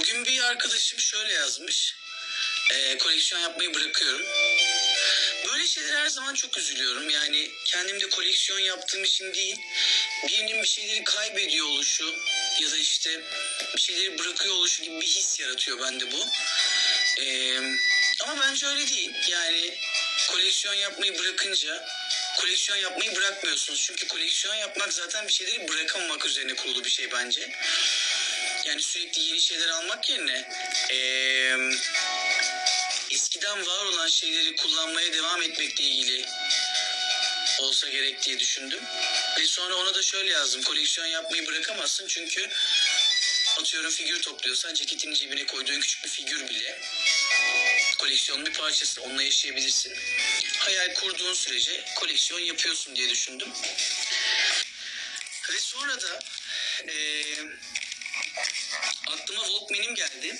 Bugün bir arkadaşım şöyle yazmış. Ee, koleksiyon yapmayı bırakıyorum. Böyle şeyler her zaman çok üzülüyorum. Yani kendim de koleksiyon yaptığım için değil. Birinin bir şeyleri kaybediyor oluşu ya da işte bir şeyleri bırakıyor oluşu gibi bir his yaratıyor bende bu. Ee, ama bence öyle değil. Yani koleksiyon yapmayı bırakınca koleksiyon yapmayı bırakmıyorsunuz. Çünkü koleksiyon yapmak zaten bir şeyleri bırakamamak üzerine kurulu bir şey bence. Yani sürekli yeni şeyler almak yerine eee, eskiden var olan şeyleri kullanmaya devam etmekle ilgili olsa gerek diye düşündüm. Ve sonra ona da şöyle yazdım. Koleksiyon yapmayı bırakamazsın çünkü atıyorum figür topluyorsan ceketinin cebine koyduğun küçük bir figür bile koleksiyonun bir parçası. Onunla yaşayabilirsin. Hayal kurduğun sürece koleksiyon yapıyorsun diye düşündüm. Ve sonra da eee aklıma Walkman'im geldi.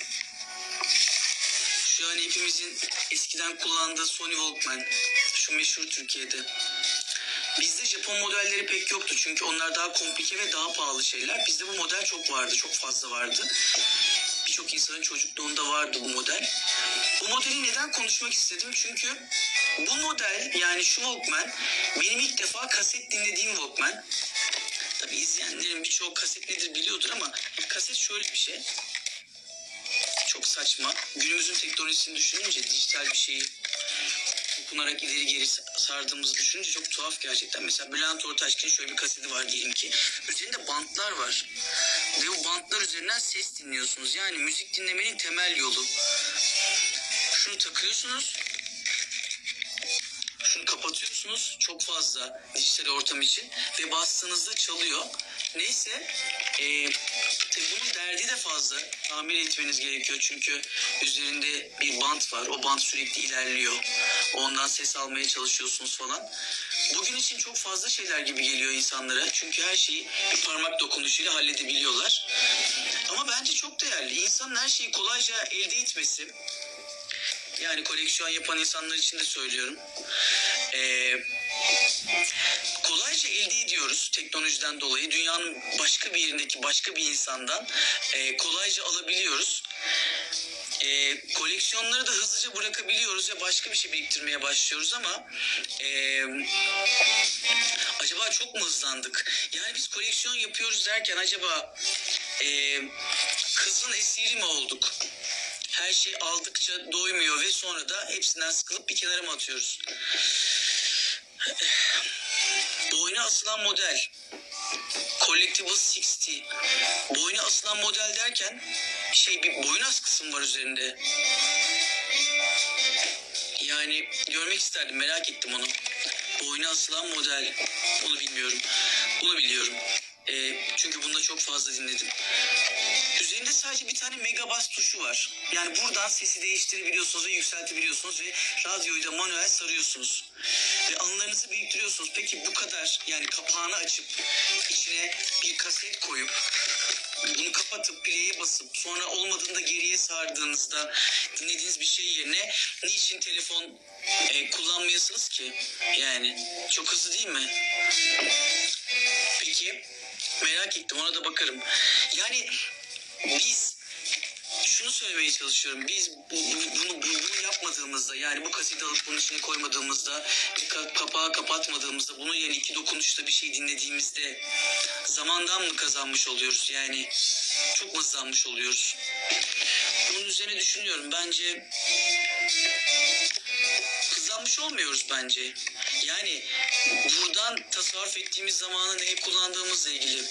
Şu an hepimizin eskiden kullandığı Sony Walkman. Şu meşhur Türkiye'de. Bizde Japon modelleri pek yoktu çünkü onlar daha komplike ve daha pahalı şeyler. Bizde bu model çok vardı, çok fazla vardı. Birçok insanın çocukluğunda vardı bu model. Bu modeli neden konuşmak istedim? Çünkü bu model yani şu Walkman benim ilk defa kaset dinlediğim Walkman. Tabi izleyenlerin birçoğu kaset nedir biliyordur ama kaset şöyle bir şey. Çok saçma. Günümüzün teknolojisini düşününce dijital bir şeyi dokunarak ileri geri sardığımızı düşününce çok tuhaf gerçekten. Mesela Bülent Ortaçgil'in şöyle bir kaseti var diyelim ki. Üzerinde bantlar var. Ve o bantlar üzerinden ses dinliyorsunuz. Yani müzik dinlemenin temel yolu. Şunu takıyorsunuz. Şunu kapatıyorsunuz çok fazla dijital ortam için ve bastığınızda çalıyor. Neyse e, tabii bunun derdi de fazla. Tamir etmeniz gerekiyor çünkü üzerinde bir bant var. O bant sürekli ilerliyor. Ondan ses almaya çalışıyorsunuz falan. Bugün için çok fazla şeyler gibi geliyor insanlara. Çünkü her şeyi bir parmak dokunuşuyla halledebiliyorlar. Ama bence çok değerli. İnsanın her şeyi kolayca elde etmesi yani koleksiyon yapan insanlar için de söylüyorum. Ee, kolayca elde ediyoruz teknolojiden dolayı. Dünyanın başka bir yerindeki başka bir insandan e, kolayca alabiliyoruz. E, koleksiyonları da hızlıca bırakabiliyoruz ve başka bir şey biriktirmeye başlıyoruz ama e, acaba çok mu hızlandık? Yani biz koleksiyon yapıyoruz derken acaba e, hızın esiri mi olduk? Her şey aldıkça doymuyor ve sonra da hepsinden sıkılıp bir kenara mı atıyoruz? Boyuna asılan model. Collectible 60. Boyuna asılan model derken şey bir boyun askısı var üzerinde? Yani görmek isterdim merak ettim onu. Boyuna asılan model. Onu bilmiyorum. Bunu biliyorum. Ee, çünkü bunu da çok fazla dinledim. Üzerinde sadece bir tane megabas tuşu var. Yani buradan sesi değiştirebiliyorsunuz ve yükseltebiliyorsunuz ve radyoyu da manuel sarıyorsunuz. Ve anılarınızı biriktiriyorsunuz. Peki bu kadar yani kapağını açıp içine bir kaset koyup bunu kapatıp play'e basıp sonra olmadığında geriye sardığınızda dinlediğiniz bir şey yerine niçin telefon e, kullanmayasınız ki? Yani çok hızlı değil mi? Peki merak ettim ona da bakarım. Yani biz şunu söylemeye çalışıyorum. Biz bu, bu- bunu, bu- bunu yapmadığımızda yani bu kaseti alıp bunun içine koymadığımızda ka- kapağı kapatmadığımızda bunun yerine iki dokunuşta bir şey dinlediğimizde zamandan mı kazanmış oluyoruz? Yani çok mu hızlanmış oluyoruz? Bunun üzerine düşünüyorum. Bence hızlanmış olmuyoruz bence. Yani buradan tasarruf ettiğimiz zamanı neye kullandığımızla ilgili.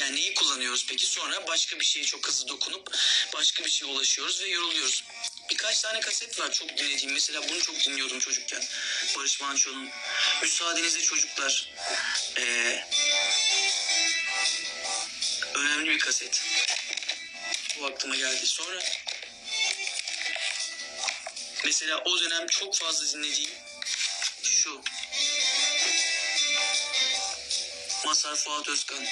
Yani neyi kullanıyoruz peki? Sonra başka bir şeye çok hızlı dokunup başka bir şeye ulaşıyoruz ve yoruluyoruz. Birkaç tane kaset var çok dinlediğim. Mesela bunu çok dinliyordum çocukken. Barış Manço'nun. Müsaadenizle çocuklar. Ee, önemli bir kaset. Bu aklıma geldi. Sonra mesela o dönem çok fazla dinlediğim şu. Masar Fuat Özkan.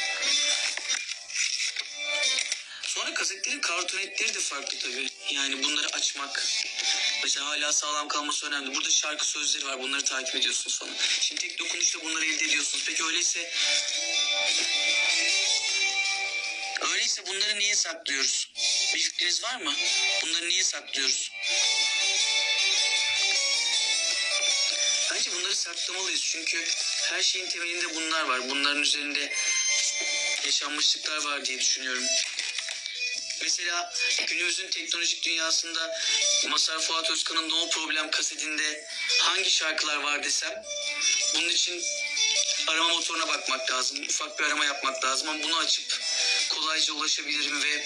Sonra kasetlerin kartonetleri de farklı tabii. Yani bunları açmak. Mesela hala sağlam kalması önemli. Burada şarkı sözleri var. Bunları takip ediyorsunuz falan. Şimdi tek dokunuşla bunları elde ediyorsunuz. Peki öyleyse... Öyleyse bunları niye saklıyoruz? Bir fikriniz var mı? Bunları niye saklıyoruz? Bence bunları saklamalıyız çünkü her şeyin temelinde bunlar var. Bunların üzerinde yaşanmışlıklar var diye düşünüyorum. Mesela günümüzün teknolojik dünyasında Masar Fuat Özkan'ın No Problem kasetinde hangi şarkılar var desem bunun için arama motoruna bakmak lazım. Ufak bir arama yapmak lazım ama bunu açıp kolayca ulaşabilirim ve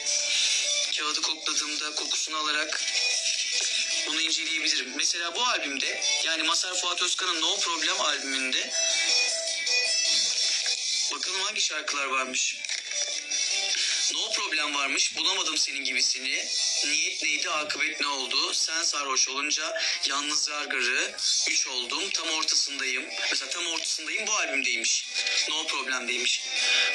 kağıdı kokladığımda kokusunu alarak inceleyebilirim. Mesela bu albümde yani Masar Fuat Özkan'ın No Problem albümünde bakalım hangi şarkılar varmış. No problem varmış. Bulamadım senin gibisini. Niyet neydi, akıbet ne oldu? Sen sarhoş olunca yalnız gargarı. Üç oldum. Tam ortasındayım. Mesela tam ortasındayım bu albümdeymiş. No problemdeymiş.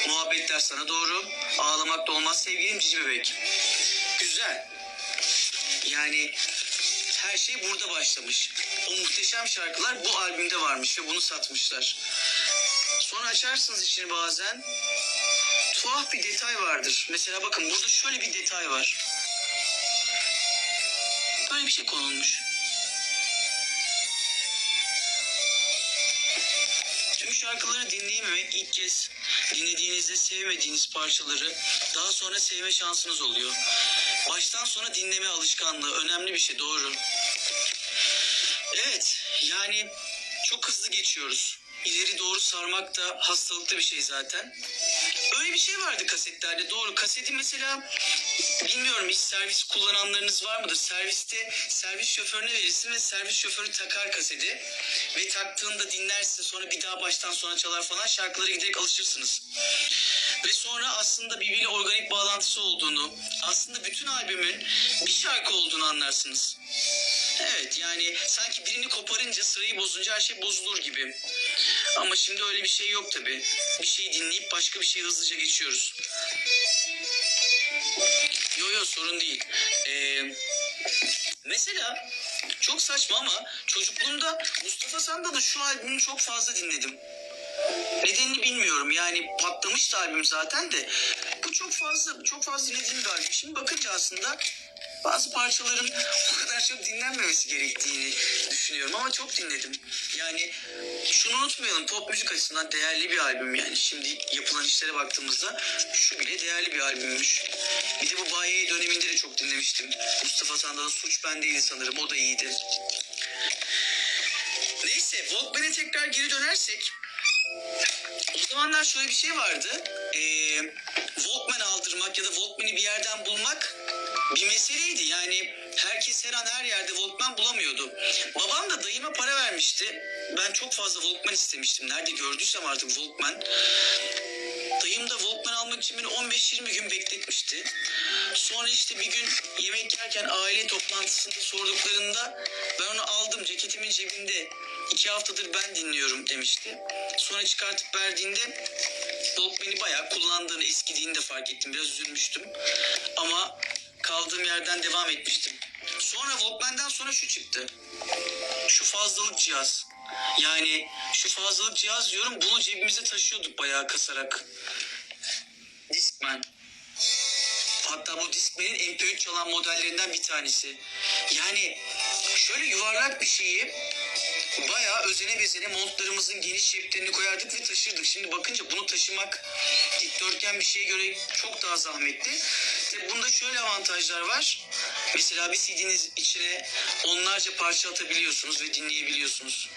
Muhabbetler sana doğru. Ağlamak da olmaz sevgilim cici bebek. Güzel. Yani her şey burada başlamış. O muhteşem şarkılar bu albümde varmış ve bunu satmışlar. Sonra açarsınız içini bazen tuhaf bir detay vardır. Mesela bakın burada şöyle bir detay var. Böyle bir şey konulmuş. Tüm şarkıları dinleyememek ilk kez dinlediğinizde sevmediğiniz parçaları daha sonra sevme şansınız oluyor. Baştan sona dinleme alışkanlığı önemli bir şey doğru. Evet yani çok hızlı geçiyoruz. İleri doğru sarmak da hastalıklı bir şey zaten. Öyle bir şey vardı kasetlerde doğru. Kaseti mesela bilmiyorum hiç servis kullananlarınız var mıdır? Serviste servis şoförüne verirsin ve servis şoförü takar kaseti. Ve taktığında dinlersin sonra bir daha baştan sona çalar falan şarkılara giderek alışırsınız. Ve sonra aslında birbiriyle organik bağlantısı olduğunu, aslında bütün albümün bir şarkı olduğunu anlarsınız. Evet yani sanki birini koparınca sırayı bozunca her şey bozulur gibi. Ama şimdi öyle bir şey yok tabi. Bir şeyi dinleyip başka bir şeye hızlıca geçiyoruz. Yo yo sorun değil. Ee, mesela çok saçma ama çocukluğumda Mustafa Sandal'ın şu albümünü çok fazla dinledim. Nedenini bilmiyorum yani patlamıştı albüm zaten de bu çok fazla çok fazla dinlediğim bir albüm. Şimdi bakınca aslında bazı parçaların o kadar çok dinlenmemesi gerektiğini düşünüyorum ama çok dinledim. Yani şunu unutmayalım pop müzik açısından değerli bir albüm yani. Şimdi yapılan işlere baktığımızda şu bile değerli bir albümmüş. Bir de bu Baye döneminde de çok dinlemiştim. Mustafa Sandal'ın Suç Bendeydi sanırım o da iyiydi. Neyse Walkman'e tekrar geri dönersek zamanlar şöyle bir şey vardı. Ee, Walkman aldırmak ya da Walkman'i bir yerden bulmak bir meseleydi. Yani herkes her an her yerde Walkman bulamıyordu. Babam da dayıma para vermişti. Ben çok fazla Walkman istemiştim. Nerede gördüysem artık Walkman. Dayım da Walkman için beni 15-20 gün bekletmişti. Sonra işte bir gün yemek yerken aile toplantısında sorduklarında ben onu aldım ceketimin cebinde. iki haftadır ben dinliyorum demişti. Sonra çıkartıp verdiğinde Walkman'i bayağı kullandığını, eskidiğini de fark ettim. Biraz üzülmüştüm. Ama kaldığım yerden devam etmiştim. Sonra Walkman'den sonra şu çıktı. Şu fazlalık cihaz. Yani şu fazlalık cihaz diyorum bunu cebimize taşıyorduk bayağı kasarak. Discman. Hatta bu Discman'in MP3 çalan modellerinden bir tanesi. Yani şöyle yuvarlak bir şeyi bayağı özene bezene montlarımızın geniş ceplerini koyardık ve taşırdık. Şimdi bakınca bunu taşımak dikdörtgen bir şeye göre çok daha zahmetli. Ve bunda şöyle avantajlar var. Mesela bir CD'niz içine onlarca parça atabiliyorsunuz ve dinleyebiliyorsunuz.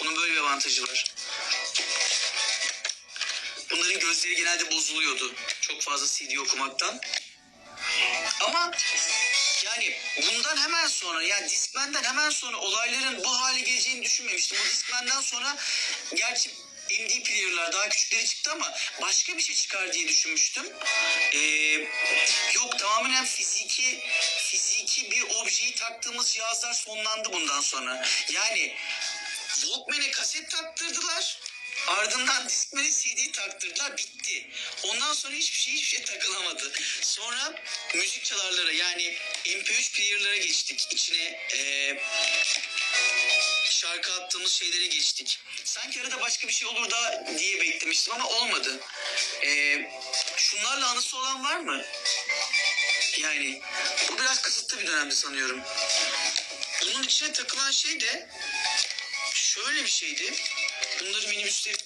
Bunun böyle bir avantajı var. Bunların gözleri genelde bozuluyordu. Çok fazla CD okumaktan. Ama yani bundan hemen sonra yani Discman'den hemen sonra olayların bu hale geleceğini düşünmemiştim. Bu Discman'dan sonra gerçi MD player'lar daha küçükleri çıktı ama başka bir şey çıkar diye düşünmüştüm. Ee, yok tamamen fiziki fiziki bir objeyi taktığımız cihazlar sonlandı bundan sonra. Yani Walkman'e kaset taktırdılar. Ardından Discman'e CD taktırdılar bitti. Ondan sonra hiçbir şey hiçbir şey takılamadı. Sonra müzik çalarlara yani MP3 player'lara geçtik. İçine eee, şarkı attığımız şeylere geçtik. Sanki arada başka bir şey olur da diye beklemiştim ama olmadı. Eee, şunlarla anısı olan var mı? Yani bu biraz kısıtlı bir dönemde sanıyorum. Bunun içine takılan şey de şöyle bir şeydi. Bunları minibüslerin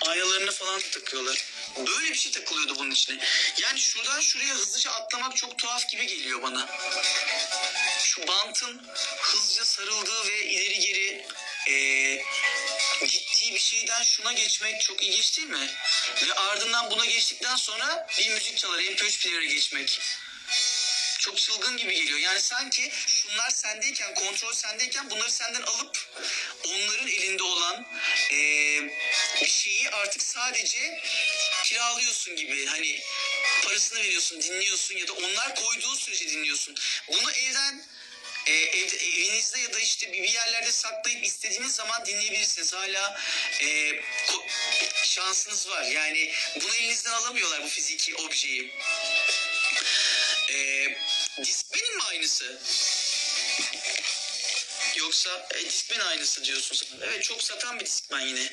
aynalarına falan takıyorlar. Böyle bir şey takılıyordu bunun içine. Yani şuradan şuraya hızlıca atlamak çok tuhaf gibi geliyor bana. Şu bantın hızlıca sarıldığı ve ileri geri eee, gittiği bir şeyden şuna geçmek çok ilginç değil mi? Ve ardından buna geçtikten sonra bir müzik çalar, MP3 player'e geçmek. Çok çılgın gibi geliyor. Yani sanki şunlar sendeyken, kontrol sendeyken bunları senden alıp onların elinde olan eee, bir şeyi artık sadece kiralıyorsun gibi. Hani parasını veriyorsun, dinliyorsun ya da onlar koyduğu sürece dinliyorsun. Bunu evden e, evde, evinizde ya da işte bir yerlerde saklayıp istediğiniz zaman dinleyebilirsiniz. Hala e, şansınız var. Yani bunu elinizden alamıyorlar bu fiziki objeyi. E, Discman'in mi aynısı? Yoksa e, Discman aynısı diyorsun sana. Evet çok satan bir Discman yine.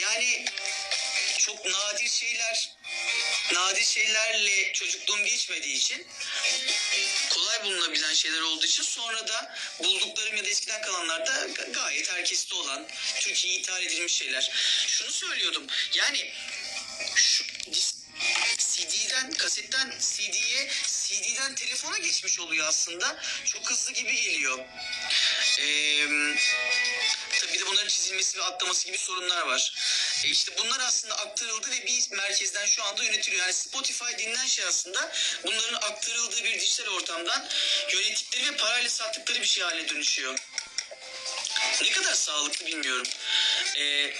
Yani çok nadir şeyler nadir şeylerle çocukluğum geçmediği için kolay bulunabilen şeyler olduğu için sonra da bulduklarım ya da eskiden kalanlar da ga- gayet herkeste olan Türkiye'ye ithal edilmiş şeyler. Şunu söylüyordum yani şu dis- CD'den kasetten CD'ye CD'den telefona geçmiş oluyor aslında. Çok hızlı gibi geliyor. Eee Tabii bir de bunların çizilmesi ve atlaması gibi sorunlar var. E işte bunlar aslında aktarıldı ve bir merkezden şu anda yönetiliyor. Yani Spotify denilen şey aslında bunların aktarıldığı bir dijital ortamdan yönettikleri ve parayla sattıkları bir şey haline dönüşüyor. Ne kadar sağlıklı bilmiyorum. E,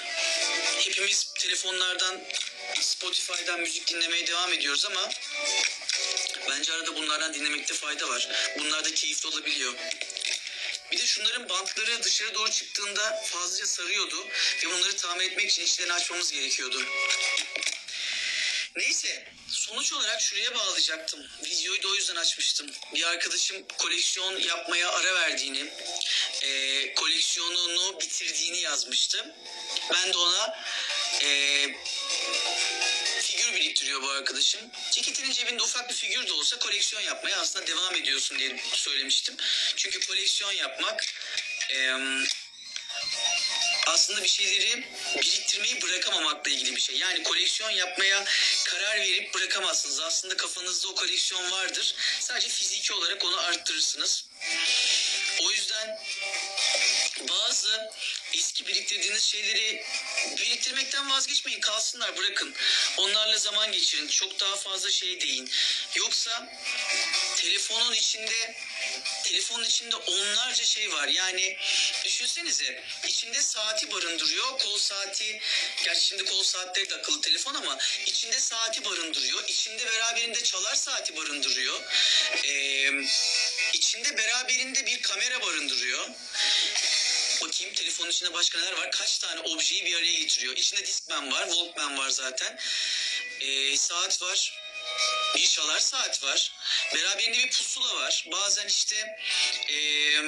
hepimiz telefonlardan Spotify'dan müzik dinlemeye devam ediyoruz ama bence arada bunlardan dinlemekte fayda var. Bunlar da keyifli olabiliyor. Bir de şunların bantları dışarı doğru çıktığında fazlaca sarıyordu ve bunları tamir etmek için içlerini açmamız gerekiyordu. Neyse sonuç olarak şuraya bağlayacaktım. Videoyu da o yüzden açmıştım. Bir arkadaşım koleksiyon yapmaya ara verdiğini, eee, koleksiyonunu bitirdiğini yazmıştı. Ben de ona eee figür biriktiriyor bu arkadaşım. Ceketinin cebinde ufak bir figür de olsa koleksiyon yapmaya aslında devam ediyorsun diye söylemiştim. Çünkü koleksiyon yapmak em, aslında bir şeyleri biriktirmeyi bırakamamakla ilgili bir şey. Yani koleksiyon yapmaya karar verip bırakamazsınız. Aslında kafanızda o koleksiyon vardır. Sadece fiziki olarak onu arttırırsınız. O yüzden bazı eski biriktirdiğiniz şeyleri biriktirmekten vazgeçmeyin. Kalsınlar bırakın. Onlarla zaman geçirin. Çok daha fazla şey deyin. Yoksa telefonun içinde telefonun içinde onlarca şey var. Yani düşünsenize içinde saati barındırıyor. Kol saati gerçi şimdi kol saatleri de akıllı telefon ama içinde saati barındırıyor. İçinde beraberinde çalar saati barındırıyor. Ee, içinde beraberinde bir kamera barındırıyor. Bakayım telefonun içinde başka neler var? Kaç tane objeyi bir araya getiriyor? İçinde Discman var, Walkman var zaten. Ee, saat var. Bir çalar saat var. Beraberinde bir pusula var. Bazen işte ee,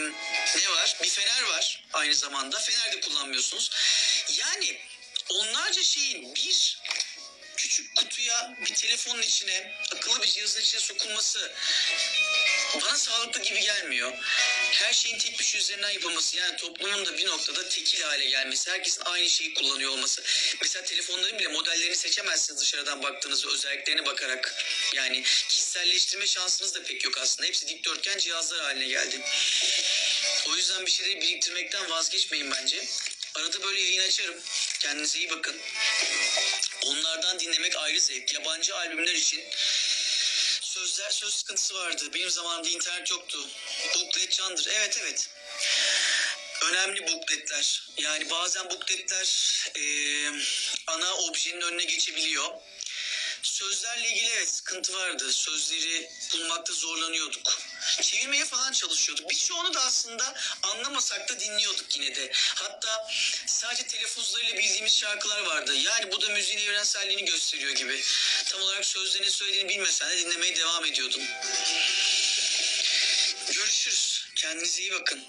ne var? Bir fener var aynı zamanda. Fener de kullanmıyorsunuz. Yani onlarca şeyin bir küçük kutuya bir telefonun içine akıllı bir cihazın içine sokulması bana sağlıklı gibi gelmiyor. Her şeyin tek bir şey üzerinden yapılması yani toplumun da bir noktada tekil hale gelmesi, herkesin aynı şeyi kullanıyor olması. Mesela telefonların bile modellerini seçemezsiniz dışarıdan baktığınızda özelliklerine bakarak. Yani kişiselleştirme şansınız da pek yok aslında. Hepsi dikdörtgen cihazlar haline geldi. O yüzden bir şeyleri biriktirmekten vazgeçmeyin bence. Arada böyle yayın açarım. Kendinize iyi bakın. Onlardan dinlemek ayrı zevk. Yabancı albümler için sözler söz sıkıntısı vardı. Benim zamanımda internet yoktu. Booklet candır. Evet evet. Önemli bookletler. Yani bazen bookletler eee, ana objenin önüne geçebiliyor. Sözlerle ilgili evet sıkıntı vardı. Sözleri bulmakta zorlanıyorduk. Çevirmeye falan çalışıyorduk. Birçoğunu da aslında anlamasak da dinliyorduk yine de. Hatta sadece telaffuzlarıyla bildiğimiz şarkılar vardı. Yani bu da müziğin evrenselliğini gösteriyor gibi. Tam olarak sözlerini söylediğini bilmesen de dinlemeye devam ediyordun. Görüşürüz. Kendinize iyi bakın.